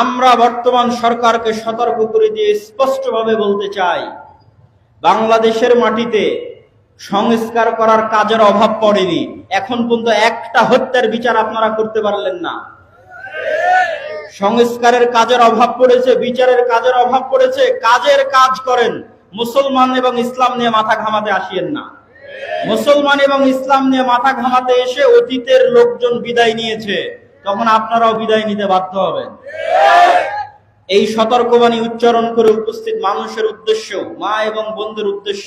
আমরা বর্তমান সরকারকে সতর্ক করে দিয়ে স্পষ্টভাবে বলতে চাই, বাংলাদেশের মাটিতে সংস্কার করার কাজের অভাব পড়েনি। এখন পর্যন্ত একটা হত্যার বিচার আপনারা করতে পারলেন না। সংস্কারের কাজের অভাব পড়েছে, বিচারের কাজের অভাব পড়েছে, কাজের কাজ করেন। মুসলমান এবং ইসলাম নিয়ে মাথা ঘামাতে আসিয়েন না। মুসলমান এবং ইসলাম নিয়ে মাথা ঘামাতে এসে অতীতের লোকজন বিদায় নিয়েছে। তখন আপনারাও বিদায় নিতে বাধ্য হবেন। এই সতর্কবাণী উচ্চারণ করে উপস্থিত মানুষের উদ্দেশ্য, মা এবং বন্ধুর উদ্দেশ্য,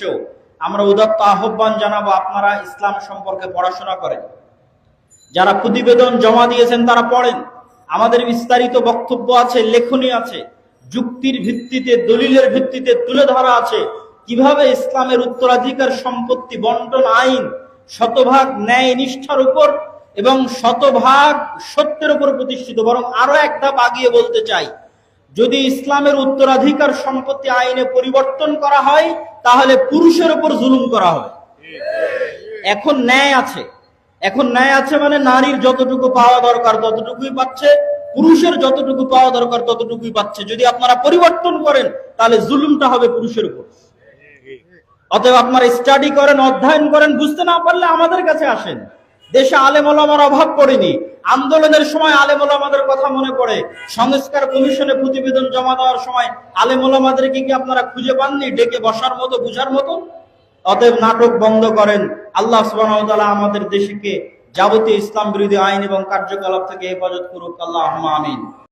আমরা উদাত্ত আহ্বান জানাব আপনারা ইসলাম সম্পর্কে পড়াশোনা করেন। যারা প্রতিবেদন জমা দিয়েছেন তারা পড়েন। আমাদের বিস্তারিত বক্তব্য আছে, লেখনী আছে। যুক্তির ভিত্তিতে, দলিলের ভিত্তিতে তুলে ধরা আছে। কীভাবে ইসলামের উত্তরাধিকার সম্পত্তি বন্টন আইন, শতভাগ ন্যায় নিষ্ঠার উপর এবং শতভাগ সত্যের উপর প্রতিষ্ঠিত, বরং আরও এক ধাপ আগিয়ে বলতে চাই। যদি ইসলামের উত্তরাধিকার সম্পত্তি আইনে পরিবর্তন করা হয়, তাহলে পুরুষের উপর জুলুম করা হয় এখন ন্যায় আছে। এখন ন্যায় আছে মানে নারীর যতটুকু পাওয়া দরকার ততটুকুই পাচ্ছে, পুরুষের যতটুকু পাওয়া দরকার ততটুকুই পাচ্ছে। যদি আপনারা পরিবর্তন করেন, তাহলে জুলুমটা হবে পুরুষের উপর। অতএব আপনারা স্টাডি করেন, অধ্যয়ন করেন, বুঝতে না পারলে আমাদের কাছে আসেন। দেশে আলেমলামার অভাব পড়েনি। আন্দোলনের সময় আলেম আলেমলামাদের কথা মনে পড়ে। সংস্কার কমিশনে প্রতিবেদন জমা দেওয়ার সময় আলেমলামাদেরকে কি আপনারা খুঁজে পাননি? ডেকে বসার মতো, বুঝার মতো? অতএব নাটক বন্ধ করেন। আল্লাহ ওয়া আমাদের দেশকে যাবতীয় ইসলাম বিরোধী আইন এবং কার্যকলাপ থেকে হেফাজত করুক। আল্লাহ আমিন।